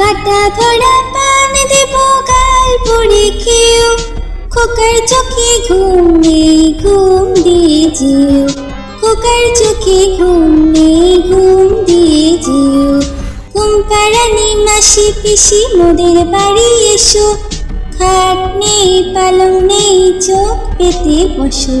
বাটা ভরা পান দেব, গাল ভরে খেও খোকার চোখে ঘুম ঘুম দিয়ে যেও। খোকার চোখে ঘুম ঘুম দিয়ে যেও। ঘুম পাড়ানি মাসি পিসি, মোদের বাড়ি এসো। খাট নেই, পালং নেই, চোখ পেতে বসো।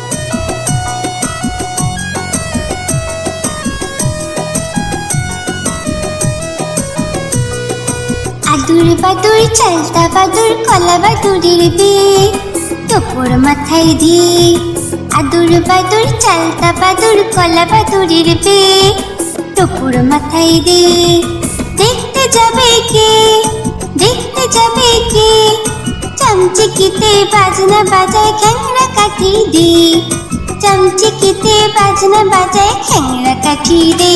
আদুর বাদুর চালতা বাদুর কলা বাদুরের বিয়ে। তোপর মাথায় দিয়ে আদুর বাদুর চালতা বাদুর কলা বাদুরের বিয়ে। তোপর মাথায় দিয়ে দেখতে যাবে কে? দেখতে যাবে কে? চামচিকিতে বাজনা বাজায় খ্যাংরা কাঠি দে চামচিকিতে বাজনা বাজায় খ্যাংরা কাঠি দে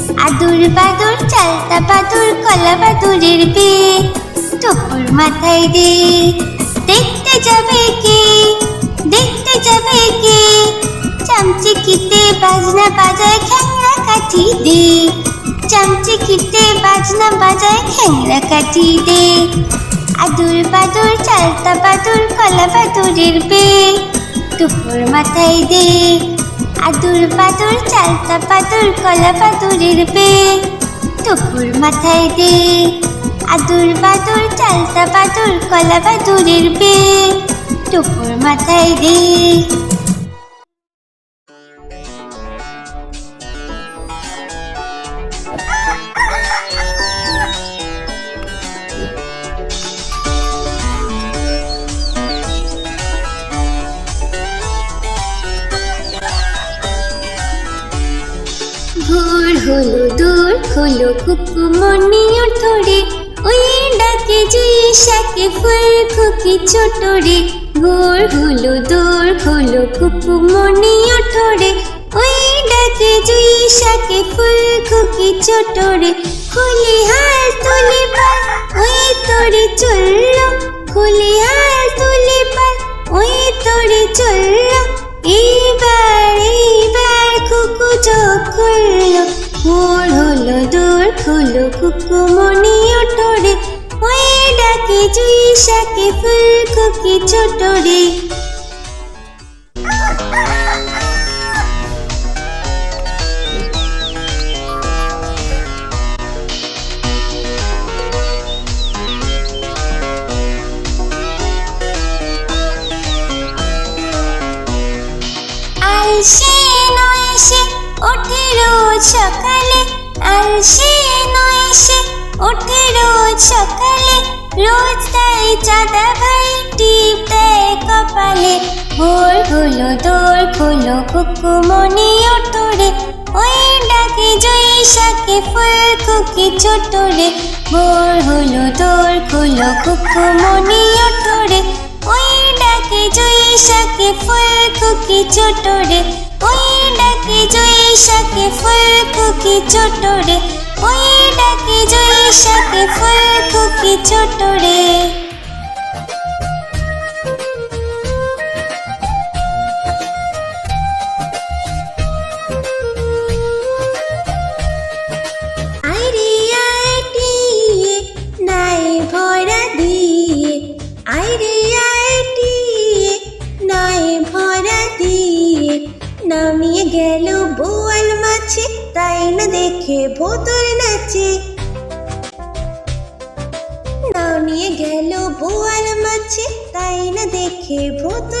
আদুর বাদুর, চালতা বাদুর, কলা বাদুরের বে টপুর মাথায় দে, দেখতে যাবে কে? দেখতে যাবে কে? চামচিকিতে বাজনা বাজায় খ্যাংরা কাঠি দে। চামচিকিতে বাজনা বাজায় খ্যাংরা কাঠি দে। আদুর বাদুর, চালতা বাদুর, কলা বাদুরের বে টুপুর মাথায় দে আদুর বাদুর চালতা বাদুর কলা বাদুরের পে টুকুর মাথায় দে আদুর বাদুর চালতা বাদুর কলা বাদুরের পে টুকুর মাথায় দে হলো কুকুমনি উঠোরে ওই ডাকে জুই শাকে ফুল খুকি ছোট রে। ভোর হলো, দূর হলো কুকুমনি উঠোরে ওই ডাকে জুই শাকে ফুল খুকি ছোট রে। খুলি হাল তুলি পাল ওই তোরে চলল। খুলি হাল তুলি পাল ওই তোরে চলল। এইবার এইবার কুকু চোখ খুললো। ভোর হলো দূর খুলো কুকু মনি ওঠরে ওই ডাকে জুই শাকে ফুল কুকি ছোট আলসে নয় সে ওঠে রোজ সকালে, রোজ তাই চাঁদা ভাই টিপ দেয় কপালে। ভোর হলো দোর খোলো কুকুমনি ওঠরে ওই ডাকে জয়ী শাকে ফুল খুকি ছোট রে ভোর হলো দোর খোলো কুকুমনি ওঠরে ওই ডাকে জয়ী শাকে ফুল খুকি ছোট রে ওই ডাকে জয়ী শাকে ফুল খুকি ছোট রে। ওই ডাকে জয়ী শাকে ফুল খুকি ছোট রে। ভোতর নাচে। নাও নিয়ে গেল বোয়াল মাছে তাই না দেখে ভোতর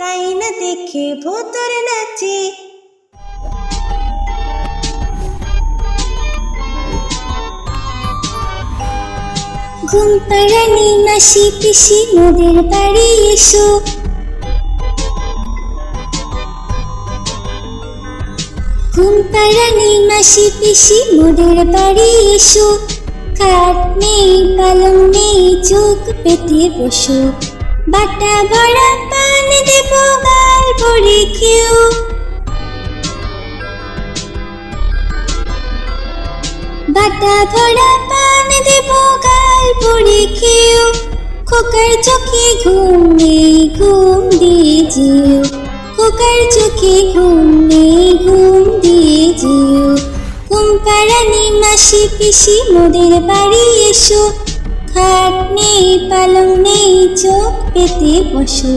তাই না দেখে ভোতর নাচে। ঘুম পাড়ানি মাসি পিসি, মোদের বাড়ি এসো। ঘুম পাড়ানি মাসি পিসি, মোদের বাড়ি এসো। খাট নেই, পালং নেই, চোখ পেতে বসো। বাটা ভরা ভরে খেও বাটা ভরা পান দেব, গাল ভরে খেও খোকার চোখে ঘুম নেই, ঘুম দিয়ে যেও খোকার চোখে ঘুম নেই, ঘুম দিয়ে যেও ঘুম মাসি পিসি, মোদের বাড়ি এসো। খাট নেই পালং নেই, চোখ পেতে বসো।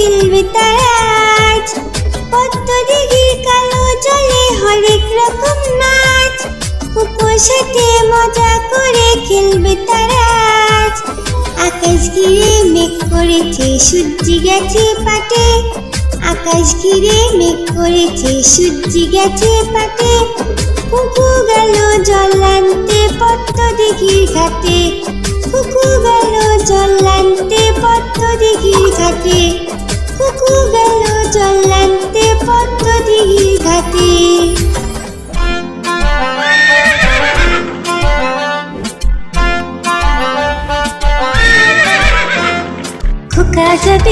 খেলবে তারা আজ কালো জলে হরেক রকম নাচ। মজা করে খেলবে তারা আজ আকাশ ঘিরে মেঘ করেছে, সূর্যি গেছে পাটে। আকাশ ঘিরে মেঘ করেছে, সূর্যি গেছে পাটে। কুকু গেল জল আনতে পদ্ম দিঘির ঘাটে। কুকু গেল জল আনতে পদ্ম দিঘির ঘাটে।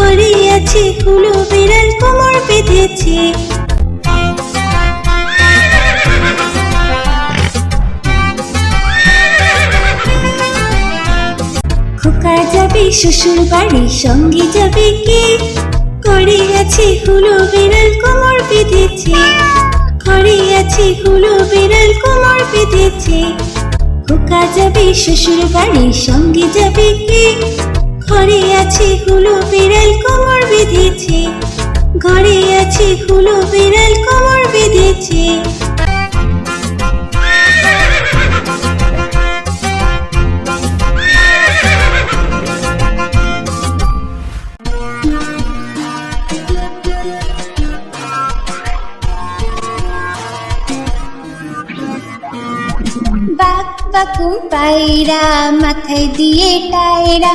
ঘরে আছে হুলো বিড়াল কোমর বেঁধেছে। খোকা যাবে, শ্বশুর বাড়ির সঙ্গে যাবে কে? করে আছে হুলো বিড়াল কোমর বেঁধেছে। আছে হুলো বিড়াল কোমর বেঁধেছে। খোকা যাবে, শ্বশুর বাড়ির সঙ্গে যাবে কে? আছে হুলো বিড়াল কোমর বেঁধেছে। ঘরে আছে হুলো বিড়াল কোমর বেঁধেছে। বাক বাকুম পায়রা, মাথায় দিয়ে টায়রা।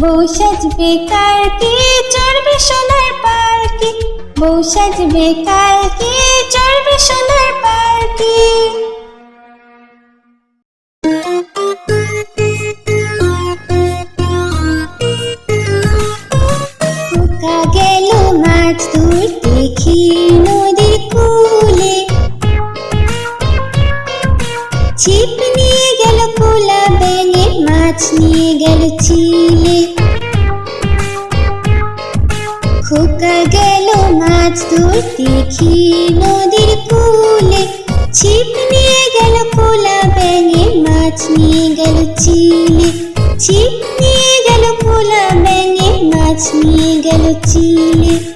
বউ সাজবে কালকে, চড়বে সোনার পালকি। বউ সাজবে কালকে, চড়বে সোনার পালকি। গেল মাছ ধরতে দেখি ধরতে দেখি নদীর কূলে। ছিপ নিয়ে গেল কোলা ব্যাঙে, মাছ নিয়ে গেল চিলে। ছিপ নিয়ে গেল কোলা ব্যাঙে, মাছ নিয়ে গেল চিলে।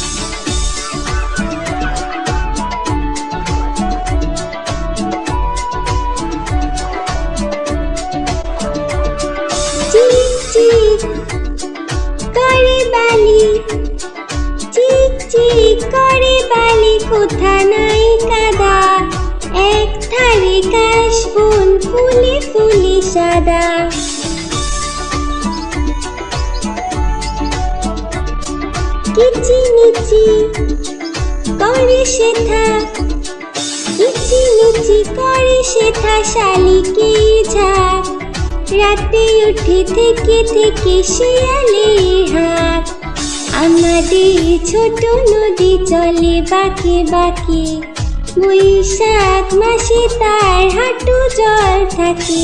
সাদা। কিচি মিচি করে শেথা কিচি মিচি করে শেথা শালিকে ঝাঁক রাতে উঠে থেকে থেকে শিয়ালে হাঁক আমাদের ছোট নদী চলে বাকি বাকি, বৈশাখ মাসে তার হাঁটু জল থাকে।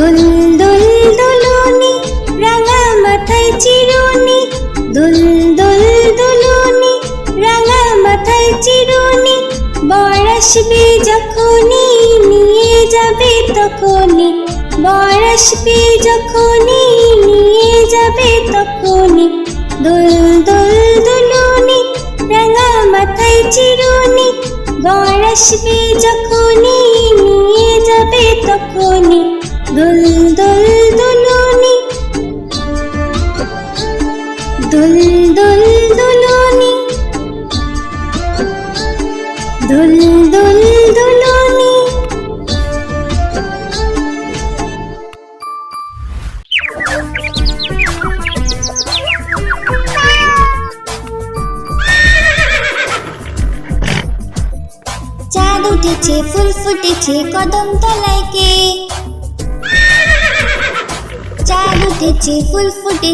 দোল দোল দোলনি, রাঙা মাথায় চিরুনি। দোল দোল দোলনি, রাঙা মাথায় চিরুনি। বর আসবে যখনই, নিয়ে যাবে তখনই। বর আসবে যখনই, নিয়ে যাবে তখনই। দোল দোল দোলনি, রাঙা মাথায় চিরুনি। বর আসবে যখনই, নিয়ে যাবে তখনই।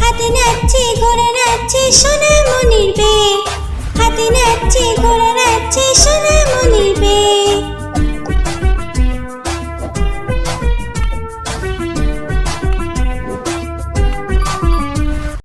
হাতি নাচছে ঘোড়া নাচছে সোনা মনির বে হাতে নাচছে ঘোড়া নাচছে সোনা মনির বে